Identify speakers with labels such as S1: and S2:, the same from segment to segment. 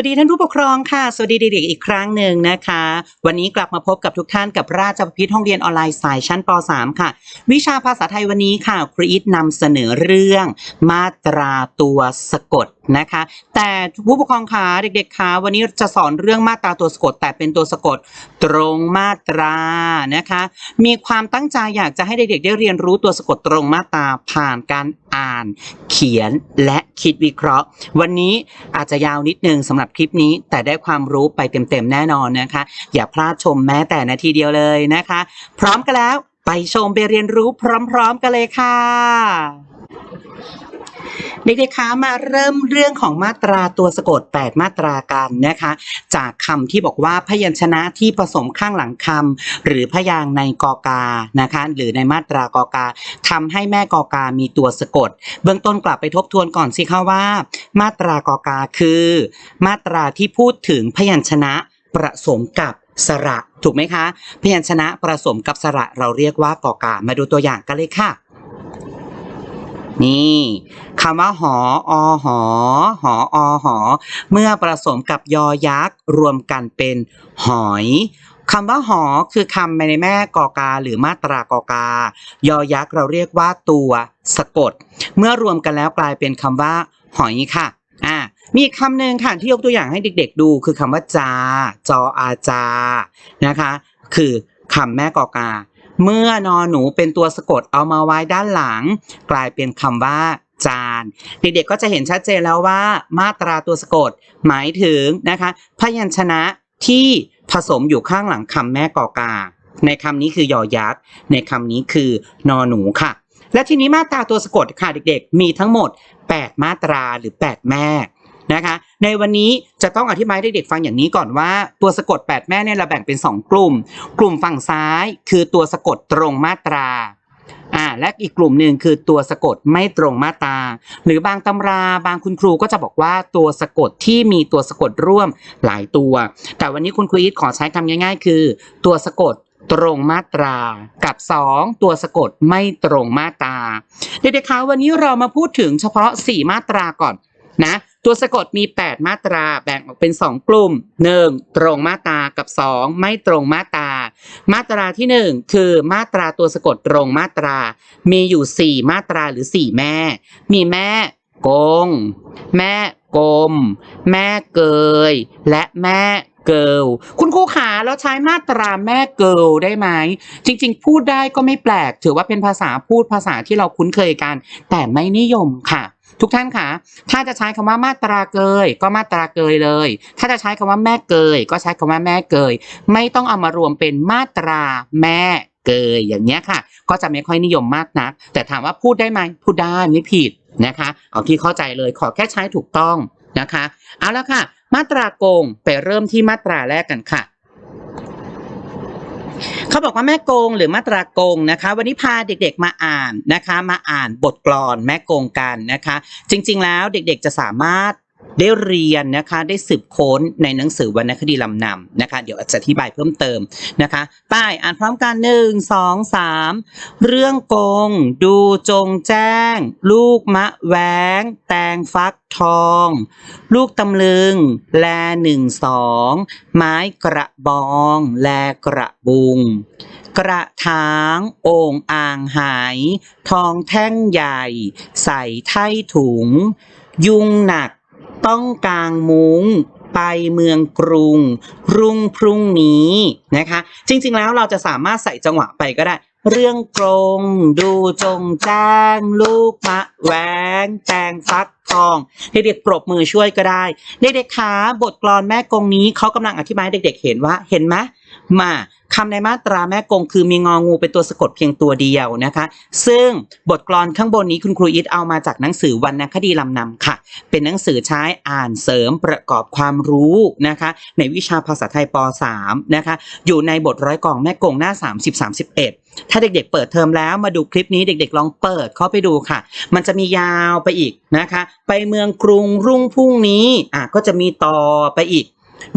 S1: วัสดีท่านผู้ปกครองค่ะ สวัสดีเด็กๆอีกครั้งหนึ่งนะคะ วันนี้กลับมาพบกับทุกท่านกับราชพิษห้องเรียนออนไลน์สายชั้นป .3 ค่ะ วิชาภาษาไทยวันนี้ค่ะ ครูอีทนำเสนอเรื่องมาตราตัวสะกดนะคะ แต่ผู้ปกครองคะเด็กๆคะวันนี้จะสอนเรื่องมาตราตัวสะกด แต่เป็นตัวสะกดตรงมาตรานะคะ มีความตั้งใจอยากจะให้เด็กๆได้เรียนรู้ตัวสะกดตรงมาตราผ่านการอ่าน เขียนและคิดวิเคราะห์ วันนี้อาจจะยาวนิดนึงสำหรับคลิปนี้ แต่ได้ความรู้ไปเต็มๆแน่นอนนะคะ อย่าพลาดชมแม้แต่นาทีเดียวเลยนะคะ พร้อมกันแล้วไปชมไปเรียนรู้พร้อม ๆ กันเลยค่ะ เด็กๆคะมาเริ่มเรื่องของมาตราตัวสะกด 8 มาตรากันนะคะ จากคำที่บอกว่าพยัญชนะที่ผสมข้างหลังคำหรือพยางในกอกานะคะ หรือในมาตรากอกาทำให้แม่กอกา มีตัวสะกด เบื้องต้นกลับไปทบทวนก่อนสิคะว่า มาตรากอกาคือ มาตราที่พูดถึงพยัญชนะประสมกับสระ ถูกไหมคะ พยัญชนะผสมกับสระเราเรียกว่ากอกา มาดูตัวอย่างกันเลยค่ะ นี่คำว่าหออหอหออหอเมื่อผสมกับยอยักษ์รวมกันเป็นหอยคำว่าหอคือคำในแม่กอกาหรือมาตรากอกา ยอยักษ์เราเรียกว่าตัวสะกด เมื่อรวมกันแล้วกลายเป็นคำว่า หอยค่ะอ่ามีคำหนึ่งค่ะที่ยกตัวอย่างให้เด็ก ๆ ดูคือคำว่าจา จออาจานะคะ คือคำแม่กอกา เมื่อนอหนูเป็นตัวสะกดเอามาไว้ด้านหลัง กลายเป็นคำว่าจานเด็กๆก็จะเห็นชัดเจนแล้วว่า มาตราตัวสะกด หมายถึงนะคะพยัญชนะที่ผสมอยู่ข้างหลังคำแม่กอกา ในคำนี้คือยอยักษ์ ในคำนี้คือนอหนูค่ะ และทีนี้มาตราตัวสะกดค่ะเด็กๆ มีทั้งหมด 8 มาตราหรือ 8 แม่ นะคะ ในวันนี้จะต้องอธิบายให้เด็กๆฟังอย่างนี้ก่อนว่า ตัวสะกด 8 แม่เนี่ยเราแบ่งเป็น 2 กลุ่ม กลุ่มฝั่งซ้ายคือตัวสะกดตรงมาตราอ่าและอีกกลุ่มหนึ่งคือตัวสะกดไม่ตรงมาตรา หรือบางตำราบางคุณครูก็จะบอกว่าตัวสะกดที่มีตัวสะกดร่วมหลายตัว แต่วันนี้คุณครูอีทขอใช้คำง่าย ๆ คือ ตัวสะกดตรงมาตรากับ 2 ตัวสะกดไม่ตรงมาตราเด็กๆคะวันนี้เรามาพูดถึงเฉพาะ 4 มาตราก่อนนะ ตัวสะกดมี 8 มาตราแบ่งออกเป็น 2 กลุ่ม 1. ตรงมาตรากับ 2 ไม่ตรงมาตรา มาตราที่ 1 คือมาตราตัวสะกดตรงมาตรา มีอยู่ 4 มาตราหรือ 4 แม่ มีแม่กง แม่กลม แม่เกย และแม่เกิลคุณครูขาแล้วใช้มาตราแม่เกิลได้ไหม จริง ๆ พูดได้ก็ไม่แปลก ถือว่าเป็นภาษาพูดภาษาที่เราคุ้นเคยกัน แต่ไม่นิยมค่ะ ทุกท่านคะถ้าจะใช้คำว่ามาตราเกย ก็มาตราเกยเลย ถ้าจะใช้คำว่าแม่เกย ก็ใช้คำว่าแม่เกย ไม่ต้องเอามารวมเป็นมาตราแม่เกยอย่างเนี้ยค่ะ ก็จะไม่ค่อยนิยมมากนัก แต่ถามว่าพูดได้ไหมพูดได้ไม่ผิดนะคะ เอาที่เข้าใจเลยขอแค่ใช้ถูกต้องนะคะ เอาละค่ะ มาตราโกงไปเริ่มที่มาตราแรกกันค่ะ เขาบอกว่าแม่โกงหรือมาตราโกงนะคะ วันนี้พาเด็กๆมาอ่านนะคะ มาอ่านบทกลอนแม่โกงกันนะคะ จริง ๆ แล้วเด็กๆจะสามารถ ได้เรียนนะคะได้สืบค้นในหนังสือวรรณคดีลำนำนะคะ เดี๋ยวจะอธิบายเพิ่มเติมนะคะป้ายอ่านพร้อมกันหนึ่งสองสามเรื่องโกง ดูจงแจ้ง ลูกมะแหวง แตงฟักทอง ลูกตำลึง แลหนึ่งสองไม้กระบอง แลกระบุง กระถางโอ่งอ่างหาย ทองแท่งใหญ่ ใส่ไถ่ถุง ยุงหนัก ต้องกางมุง้งไปเมืองกรุง รุ่งพรุ่งนี้นะคะ จริง ๆ แล้วเราจะสามารถใส่จังหวะไปก็ได้ เรื่องกรงดูจงแจ้ง ลูกมะแหวงแตงฟักทองเด็กๆปรบมือช่วยก็ได้เด็กๆคะบทกลอนแม่กงนี้เขากำลังอธิบายเด็ก ๆ เห็นว่าเห็นไหมมา คำในมาตราแม่กงคือมีงองูเป็นตัวสะกดเพียงตัวเดียวนะคะ ซึ่งบทกลอนข้างบนนี้คุณครูอิทเอามาจากหนังสือวรรณคดีลำนำค่ะ เป็นหนังสือใช้อ่านเสริมประกอบความรู้นะคะ ในวิชาภาษาไทยป .3 นะคะ อยู่ในบทร้อยกองแม่กงหน้า 30 31ถ้าเด็กๆ เปิดเทอมแล้วมาดูคลิปนี้เด็กๆ ลองเปิดเข้าไปดูค่ะ มันจะมียาวไปอีกนะคะ ไปเมืองกรุงรุ่งพรุ่งนี้อะก็จะมีต่อไปอีก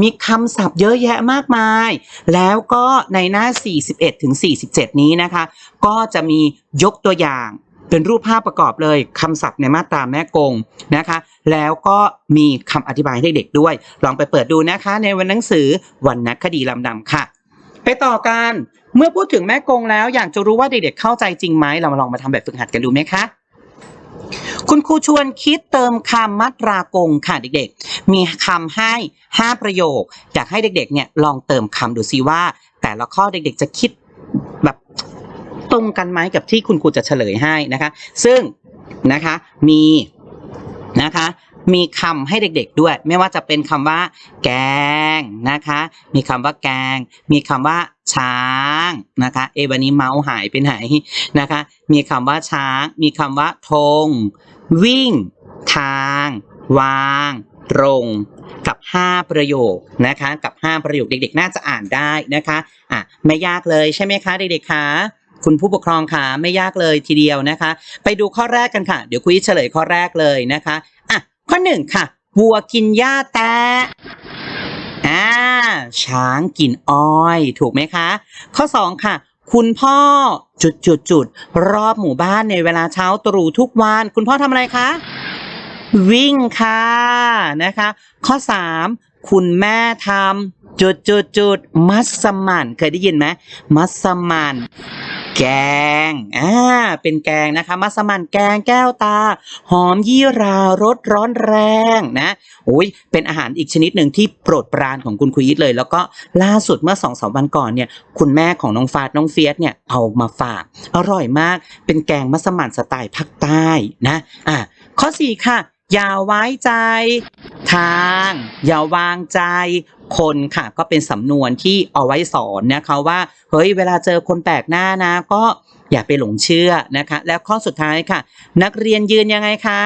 S1: มีคำศัพท์เยอะแยะมากมาย แล้วก็ในหน้า 41ถึง47 นี้นะคะ ก็จะมียกตัวอย่างเป็นรูปภาพประกอบเลยคำศัพท์ในมาตราแม่กงนะคะ แล้วก็มีคำอธิบายให้เด็กด้วย ลองไปเปิดดูนะคะในวันหนังสือวันนักคดีลำดำค่ะ ไปต่อกันเมื่อพูดถึงแม่กงแล้วอยากจะรู้ว่าเด็กๆเข้าใจจริงไหมเรามาลองมาทำแบบฝึกหัดกันดูไหมคะ คุณครูชวนคิดเติมคำมัตรากงค่ะเด็กๆ มีคำให้ 5 ประโยค อยากให้เด็กๆเนี่ยลองเติมคำดูซิว่า แต่ละข้อเด็กๆจะคิดแบบตรงกันไหมกับที่คุณครูจะเฉลยให้นะคะ ซึ่งนะคะมีนะคะ มีคำให้เด็กๆด้วย ไม่ว่าจะเป็นคำว่า แกงนะคะ มีคำว่าแกง มีคำว่าช้างนะคะ เอวันนี้เมาส์หายไปไหนนะคะ มีคำว่าช้าง มีคำว่าธงวิ่ง ทาง วางตรงกับ 5 ประโยคนะคะ กับ 5 ประโยคเด็ก ๆ น่าจะอ่านได้นะคะอะไม่ยากเลยใช่ไหมคะเด็กๆคะคุณผู้ปกครองคะไม่ยากเลยทีเดียวนะคะ ไปดูข้อแรกกันค่ะ เดี๋ยวคุยเฉลยข้อแรกเลยนะคะ ข้อหนึ่งค่ะวัวกินหญ้าแตะอ่าช้างกินอ้อย ถูกไหมคะ ข้อสองค่ะ คุณพ่อจุดจุดจุดรอบหมู่บ้านในเวลาเช้าตรู่ทุกวัน คุณพ่อทำอะไรคะ วิ่งค่ะนะคะ ข้อสามคุณแม่ทำจุดจุดจุดมัสมั่นเคยได้ยินไหมมัสมั่น แกง อ่า เป็นแกงนะคะ มัสมั่นแกงแก้วตา หอมยี่รารสร้อนแรงนะโอ้ยเป็นอาหารอีกชนิดหนึ่งที่โปรดปรานของคุณคุยยิตเลย แล้วก็ล่าสุดเมื่อสองสามวันก่อนเนี่ย คุณแม่ของน้องฟาดน้องเฟียสเนี่ยเอามาฝาก อร่อยมาก เป็นแกงมัสมั่นสไตล์ภาคใต้นะ อะข้อสี่ค่ะ อย่าไว้ใจ ทาง อย่าวางใจ คนค่ะ ก็เป็นสำนวนที่เอาไว้สอนนะคะว่า เฮ้ย เวลาเจอคนแปลกหน้านะ ก็อย่าไปหลงเชื่อนะคะ แล้วข้อสุดท้ายค่ะ นักเรียนยืนยังไงคะ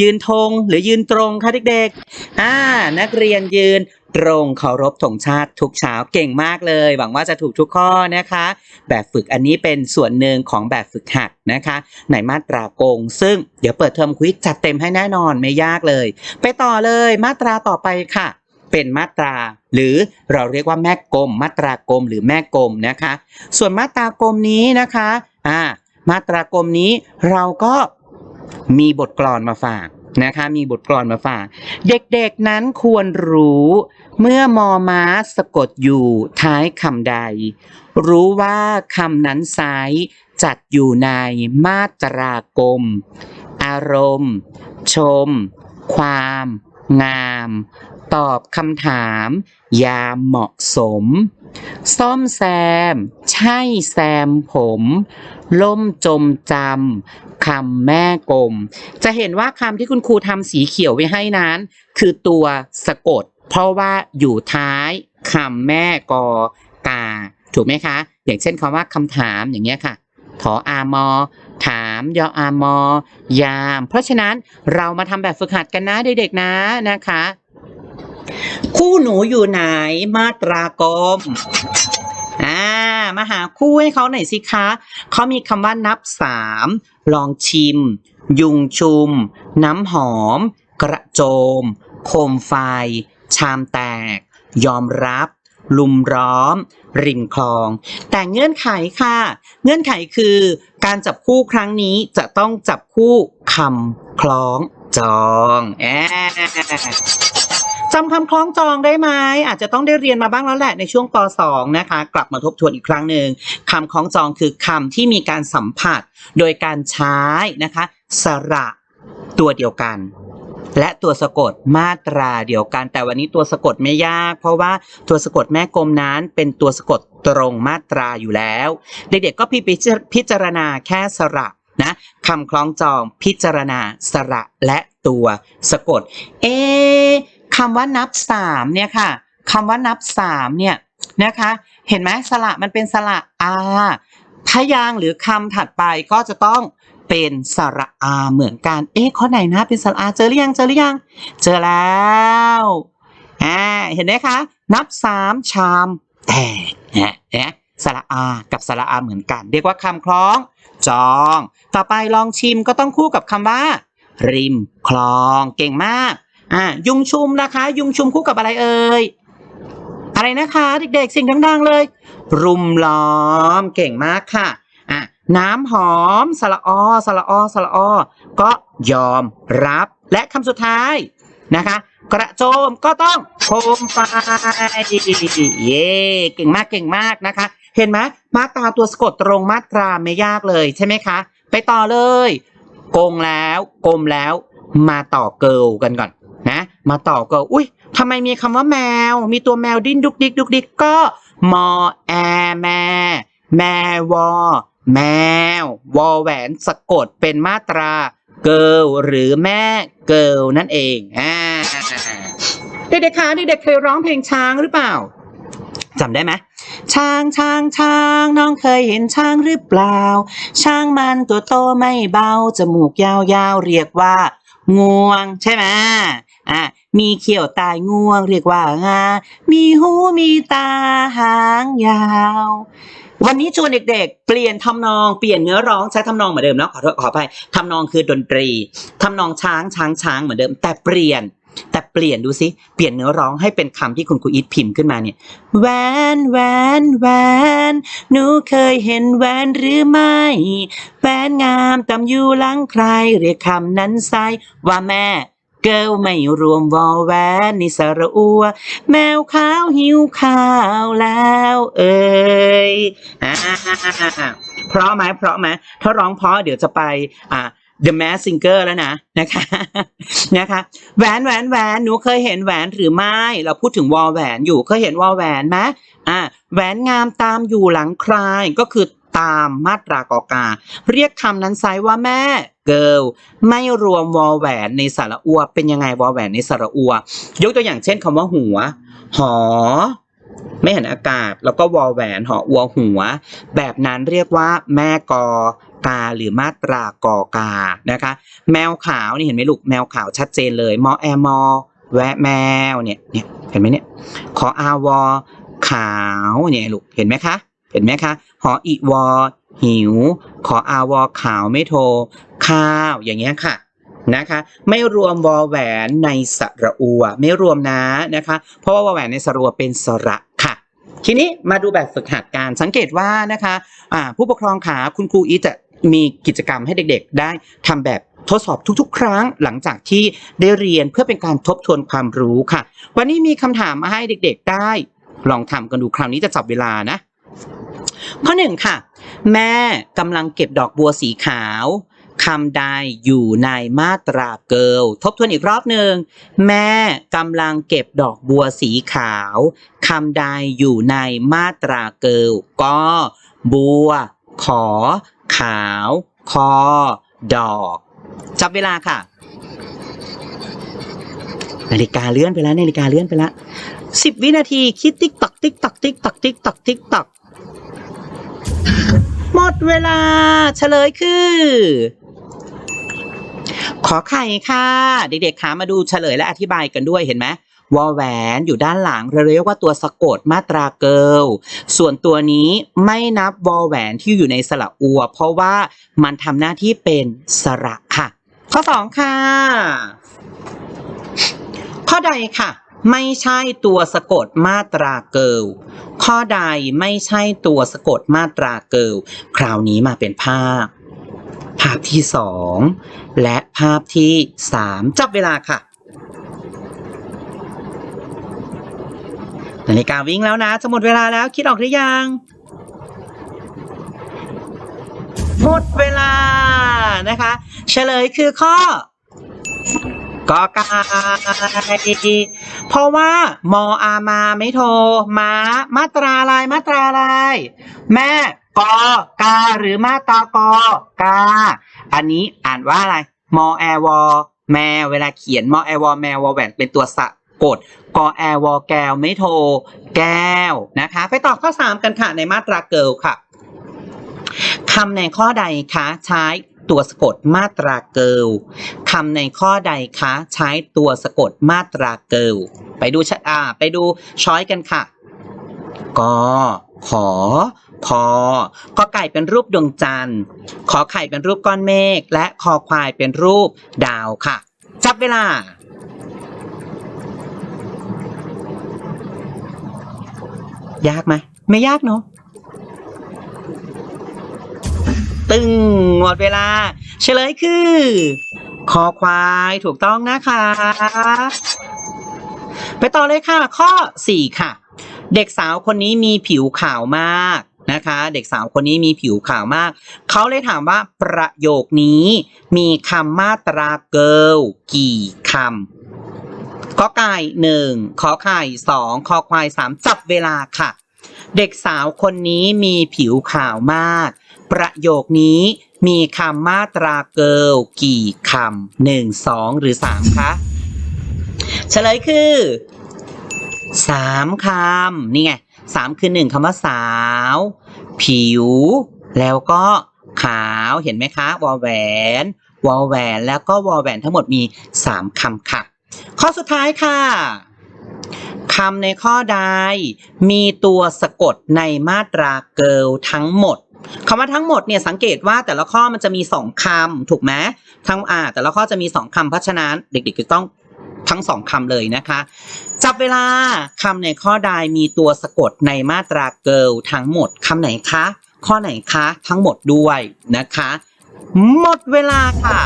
S1: ยืนธงหรือยืนตรงคะเด็กๆอ่านักเรียนยืน ตรงเคารพธงชาติทุกเช้าเก่งมากเลย หวังว่าจะถูกทุกข้อนะคะ แบบฝึกอันนี้เป็นส่วนหนึ่งของแบบฝึกหัดนะคะ ในมาตราโกง ซึ่งเดี๋ยวเปิดเทอมควิกจัดเต็มให้แน่นอนไม่ยากเลย ไปต่อเลยมาตราต่อไปค่ะ เป็นมาตรา หรือเราเรียกว่าแม่กลม มาตรากลมหรือแม่กลมนะคะ ส่วนมาตรากลมนี้นะคะอ่ามาตรากลมนี้เราก็มีบทกลอนมาฝาก นะคะ มีบทกลอนมาฝาก เด็กๆนั้นควรรู้เมื่อมอม้าสะกดอยู่ท้ายคำใด รู้ว่าคำนั้นซ้ายจัดอยู่ในมาตรากลมอารมณ์ ชม ความ งาม ตอบคำถาม ยามเหมาะสม ซ่อมแซม ใช่แซมผม ล่มจมจำคำแม่กลม จะเห็นว่าคำที่คุณครูทำสีเขียวไว้ให้นั้น คือตัวสะกด เพราะว่าอยู่ท้ายคำแม่กอกา ถูกไหมคะ อย่างเช่นคำว่าคำถามอย่างเงี้ยค่ะถออามอ ถามยออามอ ยาม เพราะฉะนั้นเรามาทำแบบฝึกหัดกันนะเด็กๆนะนะคะ คู่หนูอยู่ไหนมาตรากลมอ่ามาหาคู่ให้เขาหน่อยสิคะเขามีคำว่านับสามลองชิม ยุงชุม น้ำหอม กระโจม โคมไฟ ชามแตก ยอมรับ ลุมร้อม ริมคลอง แต่เงื่อนไขค่ะ เงื่อนไขคือการจับคู่ครั้งนี้จะต้องจับคู่คำคล้องจองแอ จำคำคล้องจองได้ไหมอาจจะต้องได้เรียนมาบ้างแล้วแหละในช่วงป .2 นะคะ กลับมาทบทวนอีกครั้งหนึ่งคำคล้องจองคือคำที่มีการสัมผัส โดยการใช้นะคะ สระตัวเดียวกัน และตัวสะกดมาตราเดียวกัน แต่วันนี้ตัวสะกดไม่ยาก เพราะว่าตัวสะกดแม่กลมนั้นเป็นตัวสะกดตรงมาตราอยู่แล้ว เด็กๆก็พิจารพิจารณาแค่สระนะคำคล้องจองพิจารณาสระและตัวสะกด เอ คำว่านับสามเนี่ยค่ะคำว่านับสามเนี่ยนะคะ เห็นไหมสระมันเป็นสระอาพยางหรือคำถัดไปก็จะต้องเป็นสระอาเหมือนกัน เอ๊ะข้อไหนนะเป็นสระอาเจอหรือยังเจอหรือยัง เจอแล้วอ่าเห็นไหมคะ นับสามชามแตกเนี่ยเนี่ยสระอากับสระอาเหมือนกัน เรียกว่าคำคล้อง จอง ต่อไปลองชิมก็ต้องคู่กับคำว่า ริมคลองเก่งมาก อ่ายุงชุมนะคะ ยุงชุมคู่กับอะไรเอ่ยอะไรนะคะ เด็กๆ สิ่งดังๆเลย รุมล้อมเก่งมากค่ะอะน้ำหอมสระอสระอสระอก็ยอมรับและคำสุดท้ายนะคะ กระโจมก็ต้องโคมไฟเย่เก่งมากเก่งมากนะคะ เห็นไหมมาตราตัวสะกดตรงมาตราไม่ยากเลยใช่ไหมคะ ไปต่อเลย กงแล้วกลมแล้วมาต่อเกิลกันก่อน นะ มาต่อเกิลอุ้ยทำไมมีคำว่าแมว มีตัวแมวดิ้นดุกดิกดุกดิกก็มอแอแมแมวอแมว วอแหวนสะกดเป็นมาตรา เกิลหรือแม่เกิลนั่นเองอ่าเด็กๆคะเด็กๆเคยร้องเพลงช้างหรือเปล่าจำได้ไหมช้างช้างช้างน้องเคยเห็นช้างหรือเปล่า ช้างมันตัวโตไม่เบาจมูกยาวๆเรียกว่างวงใช่ไหม อะมีเขียวตายงวง เรียกว่างา มีหูมีตาหางยาว วันนี้ชวนเด็กๆ เปลี่ยนทำนอง เปลี่ยนเนื้อร้องใช้ทำนองเหมือนเดิมเนาะขอโทษขอไปทำนองคือดนตรีทำนองช้างช้างช้างเหมือนเดิม แต่เปลี่ยน แต่เปลี่ยนดูสิเปลี่ยนเนื้อร้องให้เป็นคำที่คุณครูอีทพิมพ์ขึ้นมาเนี่ยแหวนแหวนแหวนหนูเคยเห็นแหวนหรือไม่แหวนงามตำอยู่หลังใคร เรียกคำนั้นไซว่าแม่ เกิลไม่รวมวอแหวนนิสระอัว แมวขาวหิวข้าวแล้วเอ้ยอ่าเพราะไหมเพราะไหมถ้าร้องเพราะเดี๋ยวจะไปอ่า The Mask Singer แล้วนะนะคะนะคะแหวนแหวนแหวนหนูเคยเห็นแหวนหรือไม่เราพูดถึงวอลแหวนอยู่เคยเห็นวอลแหวนไหมอ่าแหวนงามตามอยู่หลังใครก็คือ ตามมาตรากอกา เรียกคำนั้นไซว่าแม่เกิลไม่รวมวอลแหวนในสระอัว เป็นยังไงวอลแหวนในสระอัว ยกตัวอย่างเช่นคำว่าหัว หอ ไม่เห็นอากาศ แล้วก็วอลแหวนหออัวหัว แบบนั้นเรียกว่าแม่กอกาหรือมาตรากอกานะคะ แมวขาวนี่เห็นไหมลูกแมวขาวชัดเจนเลยมอแอมอแวะแมวเนี่ยเนี่ยเห็นไหมเนี่ยขออาวอขาวเนี่ยลูกเห็นไหมคะ ห็นไหมคะ หออีวอ หิว ขออาวอขาวไม่โทรข้าว อย่างเงี้ยค่ะนะคะ ไม่รวมวอแหวนในสระอัว ไม่รวมนะนะคะ เพราะว่าวอแหวนในสระอัวเป็นสระค่ะ ทีนี้มาดูแบบฝึกหัดการสังเกตว่านะคะอ่าผู้ปกครองขาคุณครูอีจะมีกิจกรรมให้เด็กๆ ได้ทำแบบทดสอบทุกๆ ครั้งหลังจากที่ได้เรียนเพื่อเป็นการทบทวนความรู้ค่ะ วันนี้มีคำถามมาให้เด็กๆได้ ลองทำกันดูคราวนี้จะจับเวลานะ ข้อหนึ่งค่ะ แม่กำลังเก็บดอกบัวสีขาวคำใดอยู่ในมาตราเกิลทบทวนอีกรอบหนึ่งแม่กำลังเก็บดอกบัวสีขาวคำใดอยู่ในมาตราเกิลก็บัว ขอ ขาว คอ ดอก จับเวลาค่ะ นาฬิกาเลื่อนไปแล้วนาฬิกาเลื่อนไปแล้วสิบวินาทีคิดติ๊กตอกติ๊กตอกติ๊กตอกติ๊กตอกติ๊กตอก หมดเวลาเฉลยคือ ขอไข่ค่ะ เด็กๆคะมาดูเฉลยและอธิบายกันด้วยเห็นไหมวอแหวนอยู่ด้านหลังเราเรียกว่าตัวสะกดมาตราเกิลส่วนตัวนี้ไม่นับวอแหวนที่อยู่ในสระอัว เพราะว่ามันทำหน้าที่เป็นสระค่ะ ข้อสองค่ะ ข้อใดค่ะ ไม่ใช่ตัวสะกดมาตราเกิลข้อใดไม่ใช่ตัวสะกดมาตราเกิลคราวนี้มาเป็นภาพ ภาพที่สองและภาพที่สามจับเวลาค่ะนาฬิกาวิ่งแล้วนะ จะหมดเวลาแล้วคิดออกหรือยัง หมดเวลานะคะ เฉลยคือข้อ กอไก่เพราะว่ามออามาไม่โทรมามาตราอะไรมาตราอะไรแม่กอกาหรือมาตากอกา อันนี้อ่านว่าอะไรมอแอวอแมวเวลาเขียนมอแอวอแมววอแหวนเป็นตัวสะกดกอแอวอแก้วไม่โทร แก้วนะคะ ไปต่อข้อ 3 กันค่ะในมาตราเกิลค่ะคำในข้อใดคะใช้ ตัวสะกดมาตราเกิลคำในข้อใดคะ ใช้ตัวสะกดมาตราเกิลไปดูชอ่าไปดูช้อยกันค่ะกอขอพอก็ไก่เป็นรูปดวงจันทร์ ขอไข่เป็นรูปก้อนเมฆ และคอควายเป็นรูปดาวค่ะ จับเวลายากไหมไม่ยากเนาะ ตึงหมดเวลา เฉลยคือ คอควายถูกต้องนะคะ ไปต่อเลยค่ะ ข้อ 4 ค่ะ เด็กสาวคนนี้มีผิวขาวมากนะคะ เด็กสาวคนนี้มีผิวขาวมาก เขาเลยถามว่าประโยคนี้มีคำมาตราเกิลกี่คำก็ไก่หนึ่งขอไข่สองคอควายสามจับเวลาค่ะ เด็กสาวคนนี้มีผิวขาวมาก ประโยคนี้มีคำมาตราเกิลกี่คำหนึ่งสองหรือสามคะเฉลยคือสามคำนี่ไงสามคือหนึ่งคำว่าสาว ผิว แล้วก็ขาวเห็นไหมคะ วอแหวน วอแหวน แล้วก็วอแหวนทั้งหมดมีสามคำค่ะ ข้อสุดท้ายค่ะคำในข้อใดมีตัวสะกดในมาตราเกิลทั้งหมด คำว่าทั้งหมดเนี่ยสังเกตว่าแต่ละข้อมันจะมีสองคำถูกไหมทั้งอ่าแต่ละข้อจะมีสองคำเพราะฉะนั้นเด็กๆจะต้องทั้งสองคำเลยนะคะ จับเวลาคำในข้อใดมีตัวสะกดในมาตราเกิลทั้งหมดคำไหนคะ ข้อไหนคะทั้งหมดด้วยนะคะ หมดเวลาค่ะ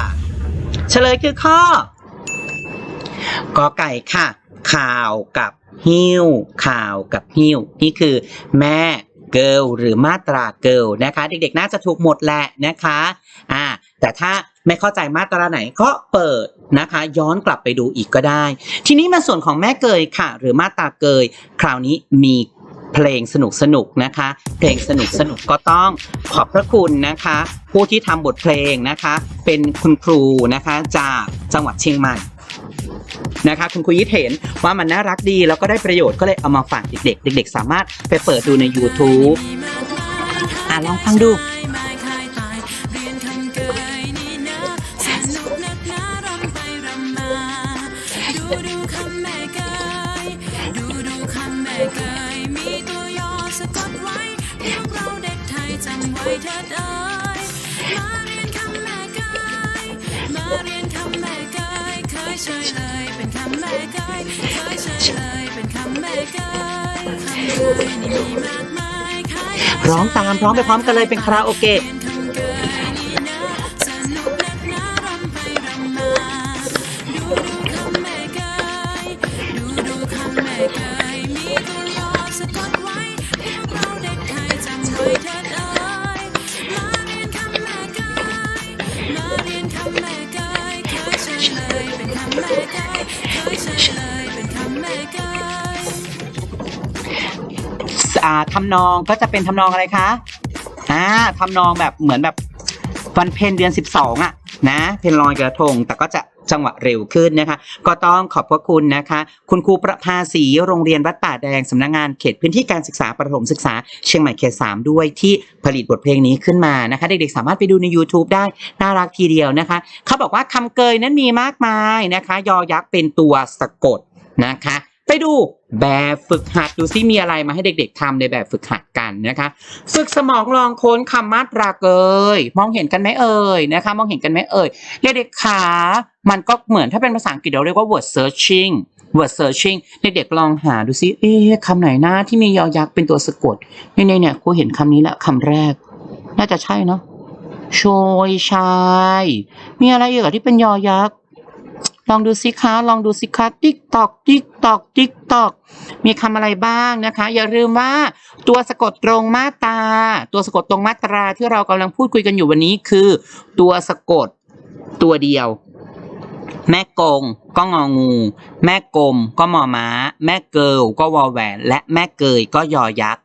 S1: เฉลยคือข้อกอไก่ค่ะ ข่าวกับหิ้วข่าวกับหิ้วนี่คือแม่ เกิลหรือมาตราเกิลนะคะ เด็กๆน่าจะถูกหมดแหละนะคะอ่าแต่ถ้าไม่เข้าใจมาตราไหนก็เปิดนะคะ ย้อนกลับไปดูอีกก็ได้ ทีนี้มาส่วนของแม่เกยค่ะ หรือมาตราเกย คราวนี้มีเพลงสนุกสนุกๆนะคะ เพลงสนุกสนุกๆก็ต้องขอบพระคุณนะคะ ผู้ที่ทำบทเพลงนะคะ เป็นคุณครูนะคะจากจังหวัดเชียงใหม่ นะคะคุณครูยิดเห็นว่ามันน่ารักดีแล้วก็ได้ประโยชน์ก็เลยเอามาฝากเด็กๆ เด็ก ๆ สามารถไปเปิดดูใน YouTube อะลองฟังดู
S2: ดูคำแม่กายดูดูคำแม่กายมีตัวย่อสะกดไว้พวกเราเด็กไทยจำไว้เถิดเอ้ยมาเรียนคำแม่กายมาเรียนคำแม่กายเคยเฉยเลย
S1: ร้องตามพร้อมไปพร้อมกันเลยเป็นคาราโอเกะ
S2: อ่าทำน
S1: องก็จะเป็นทำนองอะไรคะอ่าทำนองแบบเหมือนแบบวันเพ็ญเดือน 12 อะนะเพลลอยกระทง แต่ก็จะจังหวะเร็วขึ้นนะคะ ก็ต้องขอบพระคุณนะคะ คุณครูประภาสีโรงเรียนวัดป่าแดงสำนักงานเขตพื้นที่การศึกษาประถมศึกษาเชียงใหม่เขต 3 ด้วยที่ผลิตบทเพลงนี้ขึ้นมานะคะ เด็กๆสามารถไปดูใน YouTube ได้ น่ารักทีเดียวนะคะ เขาบอกว่าคำเกยนั้นมีมากมายนะคะ ยอยักษ์เป็นตัวสะกดนะคะ ไปดูแบบฝึกหัดดูซิมีอะไรมาให้เด็ก ๆทำในแบบฝึกหัดกันนะคะ ฝึกสมองลองค้นคำมาตราเกยมองเห็นกันไหมเอ่ยนะคะ มองเห็นกันไหมเอ่ยเด็กๆขามันก็เหมือนถ้าเป็นภาษาอังกฤษเราเรียกว่า word searching word searching เด็กๆลองหาดูซิเอ๊ะคำไหนน้าที่มียอยักษ์เป็นตัวสะกดเนี่ยเนี่ยครูเห็นคำนี้ล้วคำแรก น่าจะใช่เนาะโชยชาย มีอะไรอีกอะที่เป็นยอยักษ์ ลองดูสิคะ ลองดูสิคะติ๊กตอกติ๊กตอกติ๊กตอกมีคำอะไรบ้างนะคะ อย่าลืมว่าตัวสะกดตรงมาตราตัวสะกดตรงมาตราที่เรากำลังพูดคุยกันอยู่วันนี้คือ ตัวสะกดตัวเดียว แม่กงก็งองู แม่กลมก็มอม้า แม่เกิลก็วอแหวน และแม่เกยก็ยอยักษ์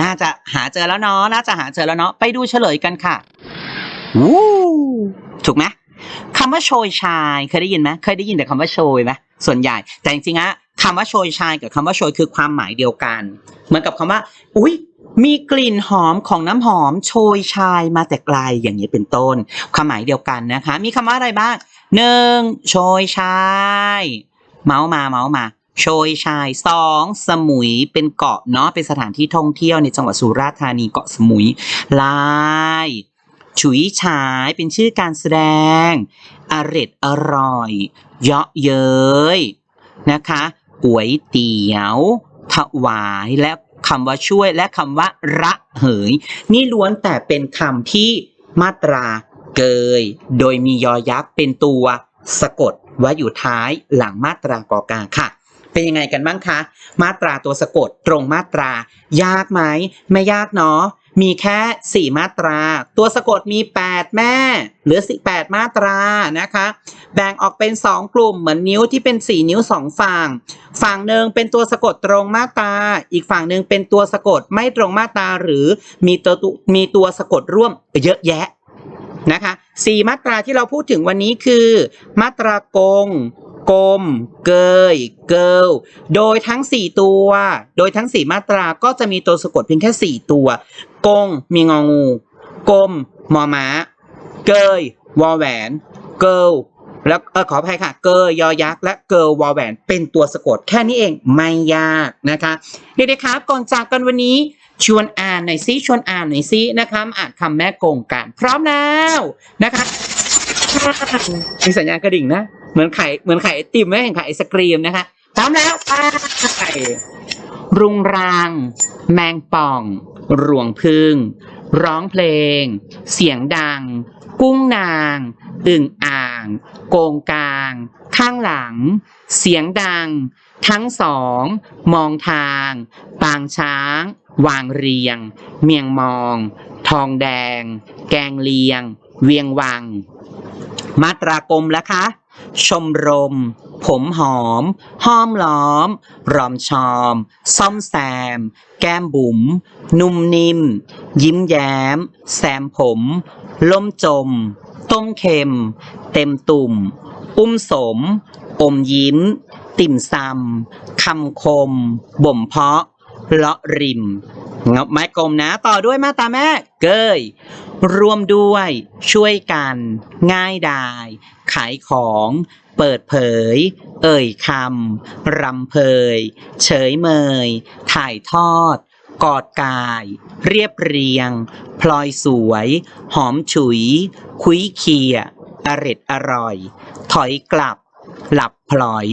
S1: น่าจะหาเจอแล้วเนาะน่าจะหาเจอแล้วเนาะไปดูเฉลยกันค่ะวู้ถูกไหม คำว่าโชยชายเคยได้ยินไหมเคยได้ยินแต่คำว่าโชยไหมส่วนใหญ่ แต่จริงๆอะคำว่าโชยชายกับคำว่าโชยคือความหมายเดียวกัน เหมือนกับคำว่า อุ้ยมีกลิ่นหอมของน้ำหอมโชยชายมาแต่ไกลอย่างนี้เป็นต้น ความหมายเดียวกันนะคะ มีคำว่าอะไรบ้างหนึ่งโชยชาย เมาส์มาเมาส์มาโชยชายสองสมุยเป็นเกาะเนาะเป็นสถานที่ท่องเที่ยวในจังหวัดสุราษฎร์ธานีเกาะสมุยลาย ฉุยฉายเป็นชื่อการแสดงอร็ดอร่อย เยาะเย้ยนะคะก๋วยเตี๋ยว ถวายและคำว่าช่วยและคำว่าระเหย นี่ล้วนแต่เป็นคำที่มาตราเกย โดยมียอยักษ์เป็นตัวสะกดไว้อยู่ท้ายหลังมาตรากอกาค่ะ เป็นยังไงกันบ้างคะ มาตราตัวสะกดตรงมาตรา ยากไหม ไม่ยากเนาะ มีแค่ 4 มาตรา ตัวสะกดมี 8 แม่เหลือสิ8มาตรานะคะ แบ่งออกเป็น 2 กลุ่มเหมือนนิ้วที่เป็น 4 นิ้ว 2 ฝั่ง ฝั่งหนึ่งเป็นตัวสะกดตรงมาตรา อีกฝั่งหนึ่งเป็นตัวสะกดไม่ตรงมาตราหรือมีตัวมีตัวสะกดร่วมเยอะแยะนะคะสี่มาตราที่เราพูดถึงวันนี้คือ มาตรากง กลม เกย เกิลโดยทั้ง 4 ตัว โดยทั้ง 4 มาตราก็จะมีตัวสะกดเพียงแค่ 4 ตัว กง มีงองู กลมมอม้า เกย วอแหวน เกิลแล้วเออขออภัยค่ะ เกยยอยักษ์และเกิลวอแหวน เป็นตัวสะกดแค่นี้เองไม่ยากนะคะเด็กๆครับก่อนจากกันวันนี้ชวนอ่านหน่อยซิชวนอ่านหน่อยซินะคะมาอ่านคำแม่กงกัน พร้อมแล้วนะคะมีสัญญาณกระดิ่งนะ เหมือนไข่เหมือนไข่ไอติมไหมเห็นไข่ไอศกรีมนะคะพร้อมแล้วไปรุงรังแมงป่อง รวงพึ่ง ร้องเพลง เสียงดัง กุ้งนาง อึ่งอ่าง โกงกลาง ข้างหลัง เสียงดัง ทั้งสอง มองทาง ปางช้าง วางเรียง เมียงมอง ทองแดง แกงเลียง เวียงวัง มาตรากรมแล้วคะ ชมรม ผมหอม ห้อมล้อม รอมชอม ซ่อมแซม แก้มบุ๋ม นุ่มนิ่ม ยิ้มแย้ม แซมผม ล่มจม ต้มเค็ม เต็มตุ่ม อุ้มสม อมยิ้ม ติ่มซำคำคม บ่มเพาะ เลาะริม งบไม้กลมนะต่อด้วยมาตาแม่เกยรวมด้วยช่วยกัน ง่ายดาย ขายของ เปิดเผย เอ่ยคำรำเพย เฉยเมย ถ่ายทอด กอดกาย เรียบเรียง พลอยสวย หอมฉุย คุยเคียอร็ดอร่อย ถอยกลับ หลับพลอย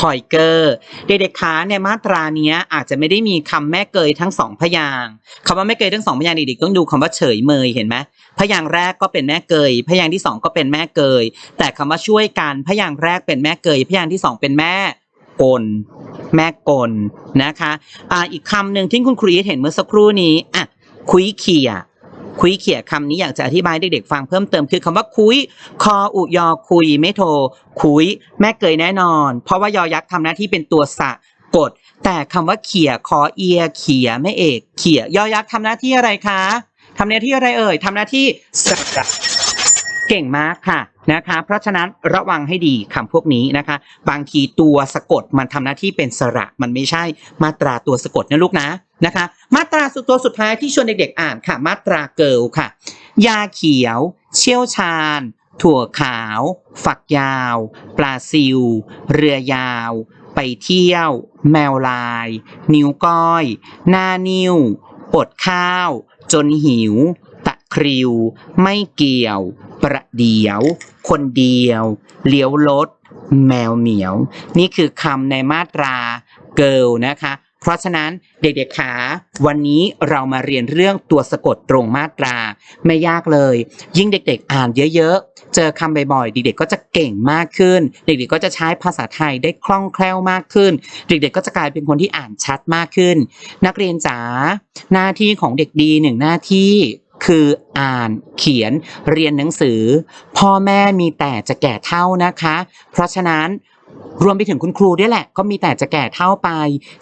S1: คอยเกอร์เด็กๆคะในมาตราเนี้ยอาจจะไม่ได้มีคำแม่เกยทั้งสองพยางค์คำว่าแม่เกยทั้งสองพยางเด็กๆต้องดูคำว่าเฉยเมยเห็นไหมพยางแรกก็เป็นแม่เกย พยางที่สองก็เป็นแม่เกย แต่คำว่าช่วยกันพยางแรกเป็นแม่เกย พยางที่สองเป็นแม่กลแม่กลนะคะอ่าอีกคำหนึ่งที่คุณครูเห็นเมื่อสักครู่นี้อะคุยเขี่ย คุยเขี่ยคำนี้อยากจะอธิบายเด็กๆฟังเพิ่มเติมคือคำว่าคุย คออุยอคุยไม่โท คุย แม่เกยแน่นอน เพราะว่ายอยักษ์ทำหน้าที่เป็นตัวสะกด แต่คำว่าเขี่ยคอเอียเขี่ยไม่เอก เขี่ยยอยักษ์ทำหน้าที่อะไรคะทำหน้าที่อะไรเอ่ยทำหน้าที่สะเก่งมากค่ะ นะคะ เพราะฉะนั้นระวังให้ดีคำพวกนี้นะคะ บางทีตัวสะกดมันทำหน้าที่เป็นสระ มันไม่ใช่มาตราตัวสะกดนะลูกนะนะคะ มาตราสุดตัวสุดท้ายที่ชวนเด็กๆอ่านค่ะ มาตราเกิลค่ะ ยาเขียว เชี่ยวชาญ ถั่วขาว ฝักยาว ปลาซิว เรือยาว ไปเที่ยว แมวลาย นิ้วก้อย หน้านิ้วอดข้าว จนหิว คริว ไม่เกี่ยว ประเดียว คนเดียว เลี้ยวรถแมวเหมียว นี่คือคำในมาตราเกิลนะคะ เพราะฉะนั้นเด็กๆขาวันนี้เรามาเรียนเรื่องตัวสะกดตรงมาตรา ไม่ยากเลย ยิ่งเด็กๆ อ่านเยอะๆ เจอคำบ่อยๆ เด็กๆก็จะเก่งมากขึ้น เด็กๆก็จะใช้ภาษาไทยได้คล่องแคล่วมากขึ้น เด็กๆก็จะกลายเป็นคนที่อ่านชัดมากขึ้น นักเรียนจ๋าหน้าที่ของเด็กดีหนึ่งหน้าที่ คืออ่านเขียนเรียนหนังสือ พ่อแม่มีแต่จะแก่เท่านะคะ เพราะฉะนั้นรวมไปถึงคุณครูด้วยแหละ ก็มีแต่จะแก่เท่าไป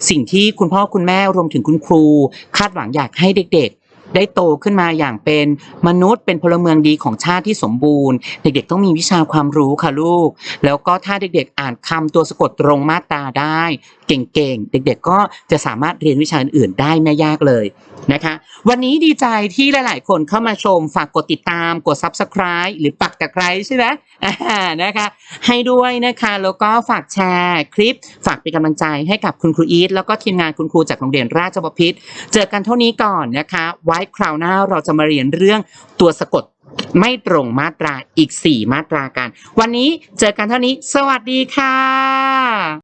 S1: สิ่งที่คุณพ่อคุณแม่รวมถึงคุณครู คาดหวังอยากให้เด็กๆ ได้โตขึ้นมาอย่างเป็นมนุษย์เป็นพลเมืองดีของชาติที่สมบูรณ์ เด็กๆ ต้องมีวิชาความรู้ค่ะลูก แล้วก็ถ้าเด็กๆ อ่านคำตัวสะกดตรงมาตราได้ เก่งๆ เด็กๆ ก็จะสามารถเรียนวิชาอื่นๆ ได้ไม่ยากเลยนะคะ วันนี้ดีใจที่หลายๆ คนเข้ามาชม ฝากกดติดตาม กด subscribe หรือปักตะไคร้ใช่ไหมนะคะ ให้ด้วยนะคะ แล้วก็ฝากแชร์คลิป ฝากเป็นกำลังใจให้กับคุณครูอีท แล้วก็ทีมงานคุณครูจากโรงเรียนราชบพิตร เจอกันเท่านี้ก่อนนะคะ ไว้คราวหน้าเราจะมาเรียนเรื่องตัวสะกดไม่ตรงมาตราอีก 4 มาตรากัน วันนี้เจอกันเท่านี้ สวัสดีค่ะ